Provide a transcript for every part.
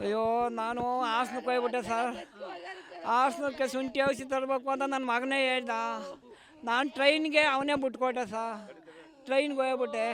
ಅಯ್ಯೋ, ನಾನು ಹಾಸನಕ್ಕೆ ಹೋಗ್ಬಿಟ್ಟೆ ಸರ್. ಹಾಸನಕ್ಕೆ ಶುಂಠಿ ಔಷಧಿ ತರಬೇಕು ಅಂತ ನನ್ನ ಮಗನೇ ಹೇಳ್ದ. ನಾನು ಟ್ರೈನ್ಗೆ ಅವನೇ ಬಿಟ್ಕೊಟ್ಟೆ ಸರ್. ಟ್ರೈನ್ಗೆ ಹೋಗ್ಬಿಟ್ಟೆ.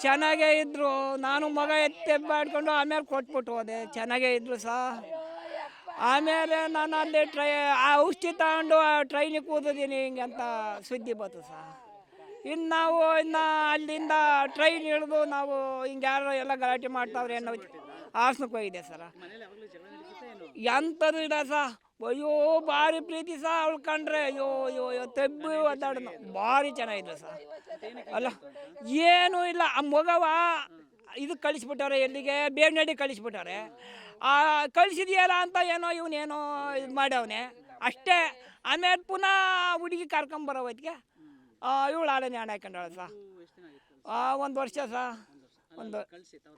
ಚೆನ್ನಾಗೇ ಇದ್ದರು ನಾನು ಮಗ ಎತ್ತೆ ಮಾಡ್ಕೊಂಡು ಆಮೇಲೆ ಕೊಟ್ಬಿಟ್ಟು ಹೋದೆ. ಚೆನ್ನಾಗೇ ಇದ್ದರು ಸರ್. ಆಮೇಲೆ ನಾನು ಅಲ್ಲಿ ಟ್ರೈ, ಆ ಔಷಧಿ ತಗೊಂಡು ಆ ಟ್ರೈನಿಗೆ ಕೂತಿದ್ದೀನಿ ಹಿಂಗೆ ಅಂತ ಸುದ್ದಿ ಬಂತು ಸರ್. ಇನ್ನು ನಾವು ಇನ್ನು ಅಲ್ಲಿಂದ ಟ್ರೈನ್ ಇಳಿದು ನಾವು ಹಿಂಗೆ ಯಾರೋ ಎಲ್ಲ ಗಲಾಟೆ ಮಾಡ್ತಾವ್ರೆ ಅನ್ನೋ ಹಾಸನಕ್ಕೆ ಹೋಗಿದೆ ಸರ. ಎಂಥದ್ದು ಇಲ್ಲ ಸಾ. ಅಯ್ಯೋ, ಭಾರಿ ಪ್ರೀತಿ ಸಹ ಅವಳು ಕಂಡ್ರೆ. ಅಯ್ಯೋ ಅಯ್ಯೋ ಅಯ್ಯೋ, ತೆಬ್ಬು ಒದ್ದಾಡೋದು ಭಾರಿ ಚೆನ್ನಾಗಿದ್ರು ಸಾ. ಅಲ್ಲ, ಏನೂ ಇಲ್ಲ. ಆ ಮಗವ ಇದು ಕಳಿಸ್ಬಿಟ್ಟವ್ರೆ ಎಲ್ಲಿಗೆ? ಬೇವ್ನಡಿ ಕಳಿಸ್ಬಿಟ್ಟವ್ರೆ. ಆ, ಕಳಿಸಿದೆಯಲ್ಲ ಅಂತ ಏನೋ ಇವನೇನೋ ಇದು ಮಾಡವನೆ ಅಷ್ಟೇ. ಆಮೇಲೆ ಪುನಃ ಹುಡುಗಿ ಕರ್ಕೊಂಬರೋ ಹೊತ್ತಿಗೆ ಇವಳು ಆಡನೆ ಹಣ ಹಾಕೊಂಡಾಳ ಸಾ. ಒಂದು ವರ್ಷ ಸಾ. ಒಂದು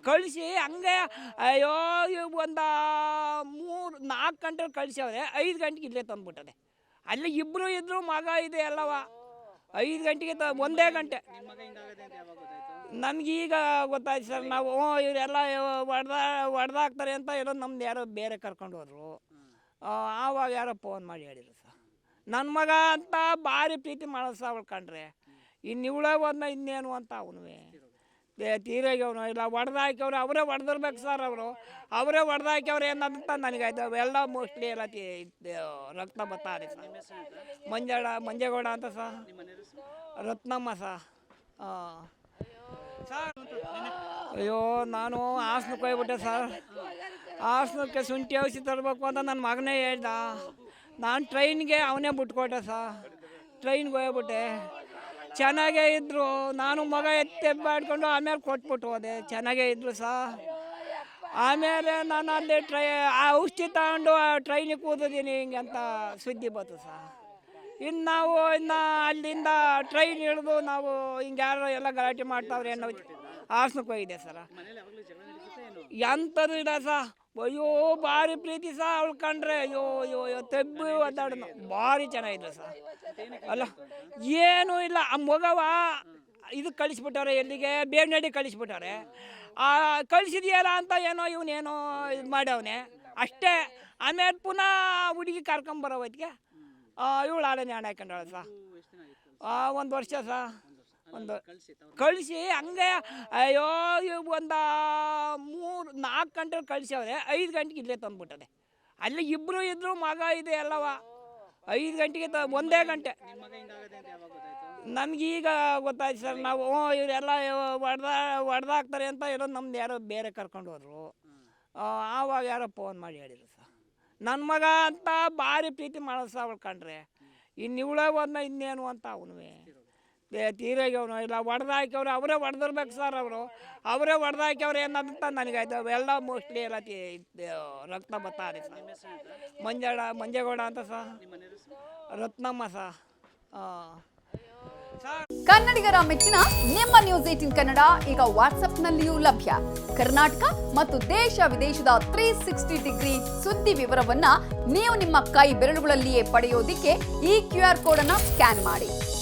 ಕಳಿಸಿ ಹಂಗೆ ಅಯ್ಯೋ ಒಂದು ಮೂರು ನಾಲ್ಕು ಗಂಟೆಗೆ ಕಳಿಸವ್ರೆ ಐದು ಗಂಟೆಗೆ ಇಲ್ಲೇ ತಂದ್ಬಿಟ್ಟದೆ ಅಲ್ಲಿ ಇಬ್ಬರು ಇದ್ರು ಮಗ ಇದೆ ಎಲ್ಲವ ಐದು ಗಂಟೆಗೆ ತ ಒಂದೇ ಗಂಟೆ. ಗೊತ್ತಾಯ್ತು? ನಮಗೀಗ ಗೊತ್ತಾಯ್ತು ಸರ್ ನಾವು ಹ್ಞೂ ಇವರೆಲ್ಲ ಹೊಡೆದ ಹೊಡೆದಾಕ್ತಾರೆ ಅಂತ ಏನೋ ನಮ್ದು ಯಾರೋ ಬೇರೆ ಕರ್ಕೊಂಡು ಹೋದ್ರು. ಆವಾಗ ಯಾರೋ ಫೋನ್ ಮಾಡಿ ಹೇಳಿದ್ರು ಸರ್. ನನ್ನ ಮಗ ಅಂತ ಭಾರಿ ಪ್ರೀತಿ ಅವಳು ಕಂಡ್ರೆ ಇನ್ನು ಇವಳೇ ಹೋದ್ನ ಇನ್ನೇನು ಅಂತ ಅವನು ತೀರಾಗ್ಯವನು ಇಲ್ಲ ಹೊಡೆದಾಕ್ಯವ್ರು ಅವರೇ ಹೊಡೆದಿರ್ಬೇಕು ಸರ್ ಅವರು. ಅವರೇ ಹೊಡೆದಾಕ್ಯವ್ರು ಏನಂತ ನನಗಾಯ್ತು. ಅವೆಲ್ಲ ಮೋಸ್ಟ್ಲಿ ಎಲ್ಲ ತಿ- ರಕ್ತ ಬರ್ತಾರೆ ಸರ್. ಮಂಜೇಗೌಡ ಅಂತ ಸರ್ ನಿಮ್ಮ ರತ್ನಮ್ಮ ಸಾ? ಸರ್ ಅಯ್ಯೋ, ನಾನು ಹಾಸನಕ್ಕೆ ಹೋಗ್ಬಿಟ್ಟೆ ಸರ್. ಹಾಸನಕ್ಕೆ ಶುಂಠಿ ಔಷಧಿ ತರಬೇಕು ಅಂತ ನನ್ನ ಮಗನೇ ಹೇಳ್ದ. ನಾನು ಟ್ರೈನ್ಗೆ ಅವನೇ ಬಿಟ್ಕೊಟ್ಟೆ ಸಾ. ಟ್ರೈನ್ಗೆ ಹೋಗ್ಬಿಟ್ಟೆ. ಚೆನ್ನಾಗೇ ಇದ್ದರು ನಾನು ಮಗ ಎತ್ತೆ ಮಾಡ್ಕೊಂಡು ಆಮೇಲೆ ಕೊಟ್ಬಿಟ್ಟು ಹೋದೆ. ಚೆನ್ನಾಗೇ ಇದ್ದರು ಸಹ ಆಮೇಲೆ ನಾನು ಅಲ್ಲಿ ಟ್ರೈ ಆ ಔಷಧಿ ತಗೊಂಡು ಟ್ರೈನಿಗೆ ಕೂತಿದ್ದೀನಿ ಹಿಂಗೆ ಅಂತ ಸುದ್ದಿ ಬಂತು ಸಾ. ಇನ್ನು ನಾವು ಇನ್ನು ಅಲ್ಲಿಂದ ಟ್ರೈನ್ ಇಳಿದು ನಾವು ಹಿಂಗೆ ಯಾರು ಎಲ್ಲ ಗಲಾಟೆ ಮಾಡ್ತಾವ್ರೆ ಅನ್ನೋ ಹಾಸನಕ್ಕೆ ಹೋಗಿದೆ ಸರ. ಎಂಥದ್ದು ಇಲ್ಲ ಸಾ. ಅಯ್ಯೋ ಭಾರಿ ಪ್ರೀತಿ ಸಹ ಅವಳು ಕಂಡ್ರೆ ಅಯ್ಯೋ ಅಯ್ಯೋ ಅಯ್ಯೋ ತೆಬ್ಬು ಒದ್ದಾಡೋದು ಭಾರಿ ಚೆನ್ನಾಗಿದ್ರು ಸರ್ ಅಲ್ಲ ಏನೂ ಇಲ್ಲ. ಆ ಮಗವ ಇದು ಕಳಿಸ್ಬಿಟ್ಟವ್ರೆ ಎಲ್ಲಿಗೆ? ಬೇವನಹಳ್ಳಿ ಕಳಿಸ್ಬಿಟ್ಟವ್ರೆ. ಆ ಕಳಿಸಿದ್ಯಲ್ಲ ಅಂತ ಏನೋ ಇವನೇನೋ ಇದು ಮಾಡವನೇ ಅಷ್ಟೇ. ಆಮೇಲೆ ಪುನಃ ಹುಡುಗಿ ಕರ್ಕೊಂಬರೋ ಹೊತ್ತಿಗೆ ಇವಳು ಆಳನೇ ಹಣ ಹಾಕೊಂಡಾಳ ಸಹ ಒಂದು ವರ್ಷ ಸಾ. ಒಂದು ಕಳಿಸಿ ಕಳಿಸಿ ಹಂಗೆ ಅಯ್ಯೋ ಇವ್ ಒಂದು ಮೂರು ನಾಲ್ಕು ಗಂಟೆ ಕಳಿಸವ್ರೆ ಐದು ಗಂಟೆಗೆ ಇಲ್ಲೇ ತಂದ್ಬಿಟ್ಟದೆ ಅಲ್ಲಿ ಇಬ್ಬರು ಇದ್ರು ಮಗ ಇದೆ ಎಲ್ಲವ ಐದು ಗಂಟೆಗೆ ತ ಒಂದೇ ಗಂಟೆ. ನಮಗೀಗ ಗೊತ್ತಾಯ್ತು? ಸರ್ ನಾವು ಹ್ಞೂ ಇವರೆಲ್ಲ ಹೊಡೆದ ಹೊಡೆದಾಕ್ತಾರೆ ಅಂತ ಏನೋ ನಮ್ದು ಯಾರೋ ಬೇರೆ ಕರ್ಕೊಂಡು ಹೋದ್ರು. ಆವಾಗ ಯಾರೋ ಫೋನ್ ಮಾಡಿ ಹೇಳಿದ್ರು ಸರ್. ನನ್ನ ಮಗ ಅಂತ ಭಾರಿ ಪ್ರೀತಿ ಮಾಡೋದು ಸರ್ ಅವಳು ಕಂಡ್ರೆ. ಇನ್ನು ಇವಳೇ ಹೋದ್ನ ಇನ್ನೇನು ಅಂತ ಅವನು ತೀರಾಗ್ಯವನು ಇಲ್ಲ ಹೊಡೆದಾಕ್ಯವ್ರು ಅವರೇ ಹೊಡೆದಿರ್ಬೇಕು ಸರ್ ಅವರು. ಅವರೇ ಹೊಡೆದಾಕ್ಯವ್ರು ಏನಂತ ನನಗಾಯ್ತು. ಎಲ್ಲ ಮೋಸ್ಟ್ಲಿ ಇದು ರಕ್ತ ಬರ್ತಾರೆ ಸರ್. ಮಂಜಾಳ, ಮಂಜೇಗೌಡ ಅಂತ ನಿಮ್ಮ ರತ್ನಮ್ಮ ಸರ್ ಕನ್ನಡಿಗರ ಮೆಚ್ಚಿನ ನಿಮ್ಮ ನ್ಯೂಸ್ ಏಟಿನ್ ಕನ್ನಡ ಈಗ ವಾಟ್ಸ್ಆಪ್ನಲ್ಲಿಯೂ ಲಭ್ಯ. ಕರ್ನಾಟಕ ಮತ್ತು ದೇಶ ವಿದೇಶದ ತ್ರೀ ಸಿಕ್ಸ್ಟಿ ಡಿಗ್ರಿ ಸುದ್ದಿ ವಿವರವನ್ನ ನೀವು ನಿಮ್ಮ ಕೈ ಬೆರಳುಗಳಲ್ಲಿಯೇ ಪಡೆಯೋದಿಕ್ಕೆ ಈ ಕ್ಯೂ ಆರ್ ಕೋಡ್ ಅನ್ನ ಸ್ಕ್ಯಾನ್ ಮಾಡಿ.